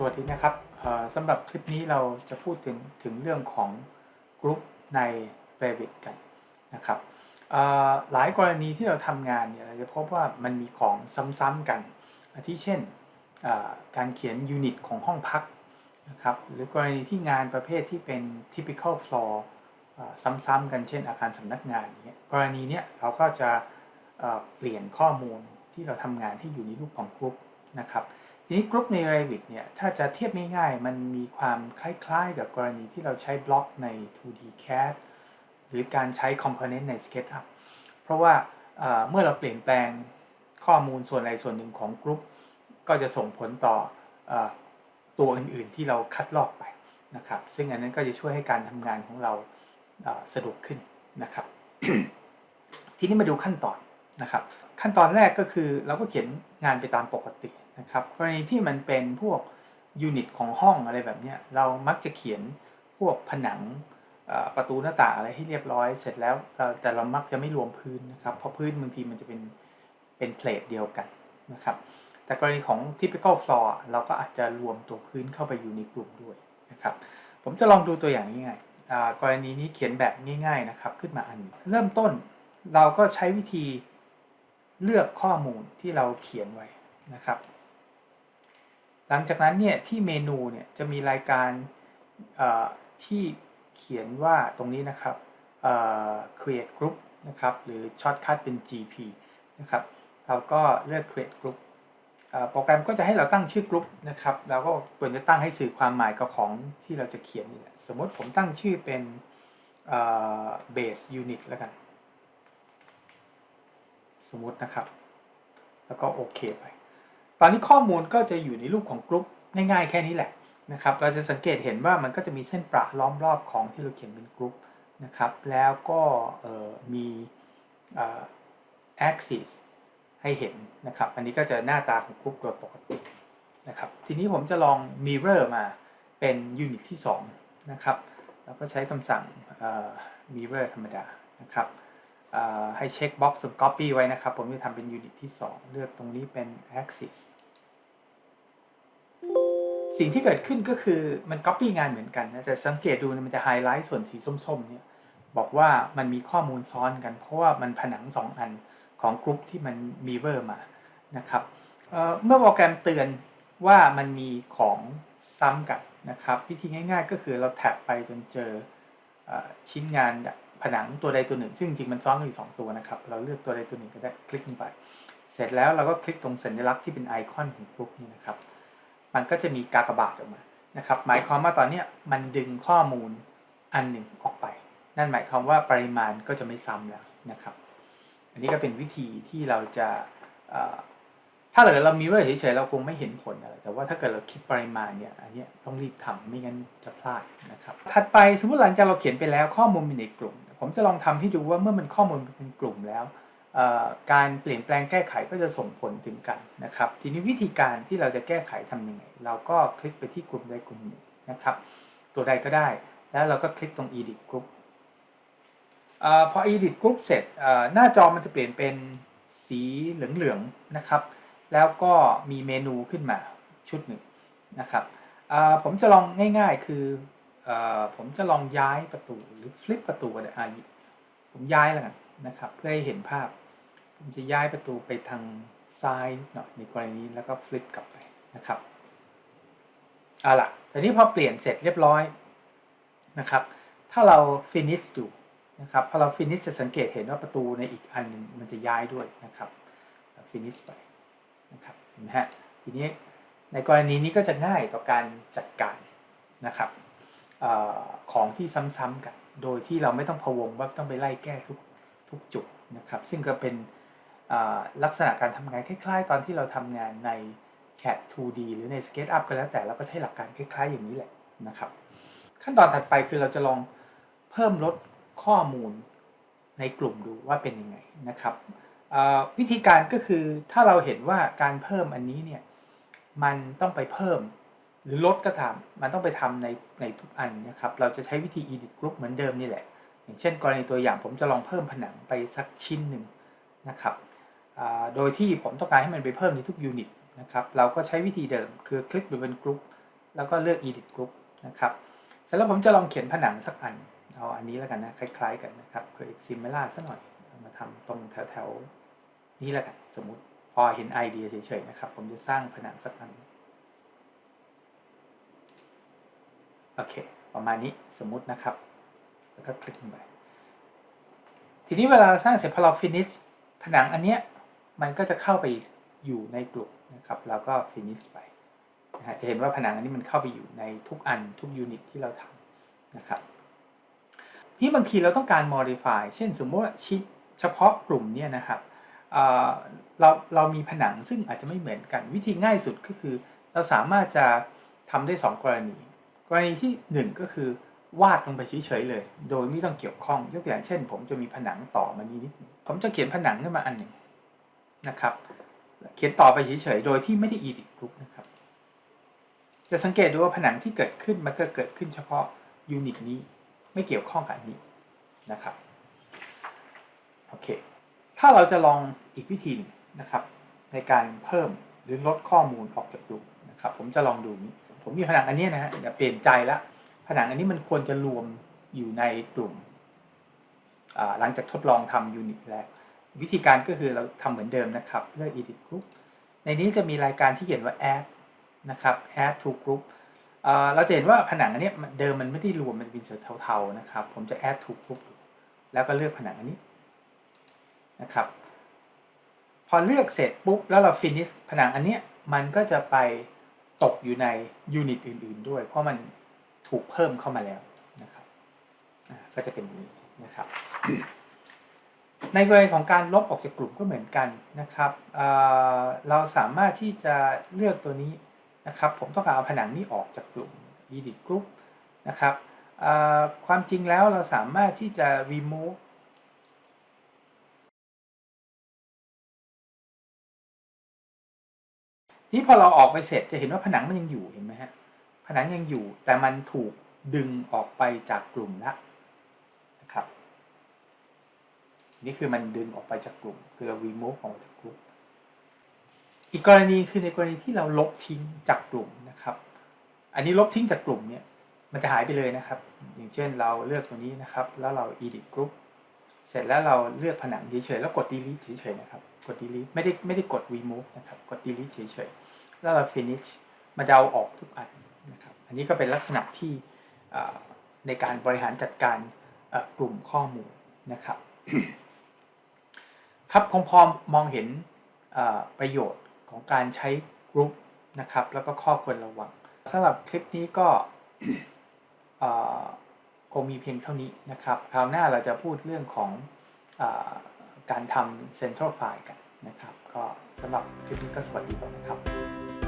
สวัสดีนะครับสำหรับคลิปนี้เราจะพูดถึงถึงเรื่องของกรุ๊ปใน Revit กันนะครับหลายกรณีที่เราทำงานเนี่ยเราจะพบว่ามันมีของซ้ำๆกันอาทิเช่นการเขียนยูนิตของห้องพักนะครับหรือกรณีที่งานประเภทที่เป็น typical floor เอ่อซ้ำๆกันเช่นอาคารสำนักงานเนี่ยกรณีเนี้ยเราก็จะเปลี่ยนข้อมูลที่เราทำงานให้อยู่ในรูปของกรุ๊ปนะครับ ทีนี้กรุ๊ปใน Revit เนี่ยถ้าจะเทียบง่ายๆ มันมีความคล้ายๆ กับกรณีที่เราใช้บล็อกใน 2D CAD หรือการใช้ Component ใน SketchUp เพราะว่าเมื่อเราเปลี่ยนแปลงข้อมูลส่วนใดส่วนหนึ่งของกรุ๊ปก็จะส่งผลต่ออตัวอื่นๆที่เราคัดลอกไปนะครับซึ่งอันนั้นก็จะช่วยให้การทำงานของเราสะดวกขึ้นนะครับ ทีนี้มาดูขั้นตอนนะครับ ขั้นตอนแรกก็คือเราก็เขียนงานไปตามปกติ นะครับกรณีที่มันเป็นพวกยูนิตของห้องอะไรแบบนี้เรามักจะเขียนพวกผนังประตูหน้าต่างอะไรให้เรียบร้อยเสร็จแล้วแต่เรามักจะไม่รวมพื้นนะครับ เพราะพื้นบางทีมันจะเป็นเป็นเพลทเดียวกันนะครับ แต่กรณีของ typical floor เราก็อาจจะรวมตัวพื้นเข้าไปอยู่ในกลุ่มด้วยนะครับ ผมจะลองดูตัวอย่างง่ายๆกรณีนี้เขียนแบบง่ายๆนะครับ ขึ้นมาอันเริ่มต้นเราก็ใช้วิธีเลือกข้อมูลที่เราเขียนไว้นะครับ หลังจากนั้นเนี่ยที่เมนูเนี่ยจะมีรายการที่เขียนว่าตรงนี้นะครับ create group นะครับหรือช็อตคั t เป็น GP นะครับเราก็เลือก create group โปรแกรมก็จะให้เราตั้งชื่อกรุ๊ปนะครับเราก็ควรจะตั้งให้สื่อความหมายกับของที่เราจะเขียนนี่แหละสมมติผมตั้งชื่อเป็นเอ่อ base unit แล้วกัน สมมตินะครับ แล้วก็โอเคไป ตอนนี้ข้อมูลก็จะอยู่ในรูปของกรุ๊ปง่ายๆแค่นี้แหละนะครับ เราจะสังเกตเห็นว่ามันก็จะมีเส้นประล้อมรอบของที่เราเขียนเป็นกรุ๊ปนะครับ แล้วก็มีอ่อ axis ให้เห็นนะครับ อันนี้ก็จะหน้าตาของกรุ๊ปโดยปกตินะครับ ทีนี้ผมจะลอง mirror มาเป็นยูนิตที่2นะครับเราก็ใช้คำสั่งเอ่อ mirror ธรรมดานะครับ ให้เช็คบ็อกซ์ copy ไว้นะครับ ผมจะทำเป็นยูนิตที่ 2 เลือกตรงนี้เป็น axis สิ่งที่เกิดขึ้นก็คือมัน copy งานเหมือนกันนะแต่สังเกตดูมันจะไฮไลท์ส่วนสีส้มๆเนี่ยบอกว่ามันมีข้อมูลซ้อนกัน เพราะว่ามันผนัง 2 อันของกรุ๊ปที่มันมีเวอร์มานะครับเเมื่อโปรแกรมเตือนว่ามันมีของซ้ำกันนะครับ วิธีง่ายๆก็คือเราแท็บไปจนเจอออชิ้นงาน ผนังตัวใดตัวหนึ่ง ซึ่งจริงมันซ้อนกันอยู่สองตัวนะครับ เราเลือกตัวใดตัวหนึ่งก็ได้คลิกลงไป เสร็จแล้วเราก็คลิกตรงสัญลักษณ์ที่เป็นไอคอนของกรุ๊ปนี้นะครับ มันก็จะมีกากบาทออกมานะครับ หมายความว่าตอนนี้มันดึงข้อมูลอันหนึ่งออกไป นั่นหมายความว่าปริมาณก็จะไม่ซ้ำแล้วนะครับ อันนี้ก็เป็นวิธีที่เราจะถ้าเกิดเรามีไว้เฉยๆเราคงไม่เห็นผลอะไรแต่ว่าถ้าเกิดเราคิดปริมาณเนี่ยอันนี้ต้องรีบทำไม่งั้นจะพลาดนะครับถัดไปสมมติหลังจากเราเขียนไปแล้วข้อมูลมีในกลุ่ม ผมจะลองทำให้ดูว่าเมื่อมันข้อมูลเป็นกลุ่มแล้ว การเปลี่ยนแปลงแก้ไขก็จะส่งผลถึงกันนะครับ ทีนี้วิธีการที่เราจะแก้ไขทำยังไง เราก็คลิกไปที่กลุ่มใดกลุ่มหนึ่งนะครับ ตัวใดก็ได้ แล้วเราก็คลิกตรง edit group เอ่อพอ edit group เสร็จหน้าจอมันจะเปลี่ยนเป็นสีเหลืองๆนะครับ แล้วก็มีเมนูขึ้นมาชุดหนึ่งนะครับผมจะลองง่าย ๆ คือ ผมจะลองย้ายประตูหรือฟลิปประตูก็ได้ผมย้ายแล้วกันนะครับ เพื่อให้เห็นภาพ ผมจะย้ายประตูไปทางซ้ายหน่อยในกรณีนี้แล้วก็ฟลิปกลับไปนะครับเอาล่ะทีนี้พอเปลี่ยนเสร็จเรียบร้อยนะครับ ถ้าเรา finish ดูนะครับพอเรา finish จะสังเกตเห็นว่าประตูในอีกอันหนึ่งมันจะย้ายด้วยนะครับ finish ไปนะครับเห็นไหมฮะทีนี้ในกรณีนี้ก็จะง่ายต่อการจัดการนะครับ อของที่ซ้ำๆกัน โดยที่เราไม่ต้องพะวงว่าต้องไปไล่แก้ทุกทุกจุดนะครับ ซึ่งก็เป็นลักษณะการทำงานคล้ายๆ ตอนที่เราทำงานใน CAD 2D หรือใน SketchUp ก็แล้วแต่เราก็ใช้หลักการคล้ายๆ อย่างนี้แหละนะครับ ขั้นตอนถัดไปคือเราจะลองเพิ่มลดข้อมูลในกลุ่มดูว่าเป็นยังไงนะครับวิธีการก็คือถ้าเราเห็นว่าการเพิ่มอันนี้เนี่ยมันต้องไปเพิ่ม หรือลดก็ตามมันต้องไปทำในในทุกอันนะครับ เราจะใช้วิธี edit group เหมือนเดิมนี่แหละ อย่างเช่น กรณีตัวอย่างผมจะลองเพิ่มผนังไปสักชิ้นหนึ่งนะครับโดยที่ผมต้องการให้มันไปเพิ่มในทุกยูนิตนะครับ เราก็ใช้วิธีเดิมคือคลิกไปบนกรุ๊ปแล้วก็เลือก edit group นะครับ เสร็จแล้วผมจะลองเขียนผนังสักอัน เอาอันนี้แล้วกันนะคล้ายๆกันนะครับ create similar สักหน่อยมาทำตรงแถวๆนี้แล้วกันสมมติพอเห็นไอเดียเฉยๆนะครับ ผมจะสร้างผนังสักอัน โอเค ประมาณนี้สมมุตินะครับ แล้วก็คลิกลงไป ทีนี้เวลาเราสร้างเสร็จพอเรา finish ผนังอันเนี้ยมันก็จะเข้าไปอยู่ในกลุ่มนะครับแล้วก็ finish ไปนะฮะจะเห็นว่าผนังอันนี้มันเข้าไปอยู่ในทุกอันทุกยูนิตที่เราทำนะครับนี่บางทีเราต้องการ modify เช่นสมมติว่าชิเฉพาะกลุ่มเนี่ยนะครับเเราเรามีผนังซึ่งอาจจะไม่เหมือนกันวิธีง่ายสุดก็คือ เราสามารถจะทำได้ 2 กรณี กรณีที่ 1 ก็คือวาดลงไปเฉยๆเลย โดยไม่ต้องเกี่ยวข้องยกตัวอย่างเช่น ผมจะมีผนังต่อมานี้นิดผมจะเขียนผนังขึ้นมาอันหนึ่งนะครับ เขียนต่อไปเฉยๆโดยที่ไม่ได้ edit group นะครับ จะสังเกตดูว่าผนังที่เกิดขึ้นมันก็เกิดขึ้นเฉพาะยูนิตนี้ไม่เกี่ยวข้องกับอันนี้นะครับโอเคถ้าเราจะลองอีกวิธีหนึงนะครับ ในการเพิ่มหรือลดข้อมูลออกจากกลุ่มนะครับ ผมจะลองดูนี้ ผมมีผนังอันนี้นะฮะเดี๋ยวเปลี่ยนใจละผนังอันนี้มันควรจะรวมอยู่ในกลุ่มหลังจากทดลองทำยูนิตแรกวิธีการก็คือเราทำเหมือนเดิมนะครับเลือก edit group ในนี้จะมีรายการที่เขียนว่า add นะครับ add to group เอ่อเราจะเห็นว่าผนังอันนี้เดิมมันไม่ได้รวมมันเป็นสีเทาๆนะครับ ผมจะ add to group แล้วก็เลือกผนังอันนี้นะครับ พอเลือกเสร็จปุ๊บแล้วเรา finish ผนังอันนี้มันก็จะไป ตกอยู่ในยูนิตอื่น ๆ ด้วย เพราะมันถูกเพิ่มเข้ามาแล้วนะครับก็จะเป็นนี้นะครับ ในกรณีของการลบออกจากกลุ่มก็เหมือนกันนะครับเเราสามารถที่จะเลือกตัวนี้นะครับ ผมต้องการเอาผนังนี้ออกจากกลุ่ม edit group นะครับความจริงแล้วเราสามารถที่จะ remove นี่พอเราออกไปเสร็จจะเห็นว่าผนังมันยังอยู่เห็นไหมฮะผนังยังอยู่แต่มันถูกดึงออกไปจากกลุ่มแล้วนะครับ นี่คือมันดึงออกไปจากกลุ่มคือเรา remove ออกจากกลุ่ม อีกกรณีคือในกรณีที่เราลบทิ้งจากกลุ่มนะครับ อันนี้ลบทิ้งจากกลุ่มเนี่ยมันจะหายไปเลยนะครับ อย่างเช่นเราเลือกตัวนี้นะครับ แล้วเรา edit group เสร็จแล้วเราเลือกผนังเฉยๆแล้วกด delete เฉยๆนะครับ กด delete ไม่ได้ไม่ได้กด remove นะครับ กด delete เฉยๆ แล้วเรา finish มันจะเอาออกทุกอันนะครับ อันนี้ก็เป็นลักษณะที่ในการบริหารจัดการกลุ่มข้อมูลนะครับ ครับคงพอมองเห็นประโยชน์ของการใช้กรุ๊ปนะครับ แล้วก็ข้อควรระวังสำหรับคลิปนี้ก็ งมีเพียงเท่านี้นะครับคราวหน้าเราจะพูดเรื่องของอการทำ Central File กันนะครับ ก็สำหรับคลิปนี้ก็สวัสดีก่อนนะครับ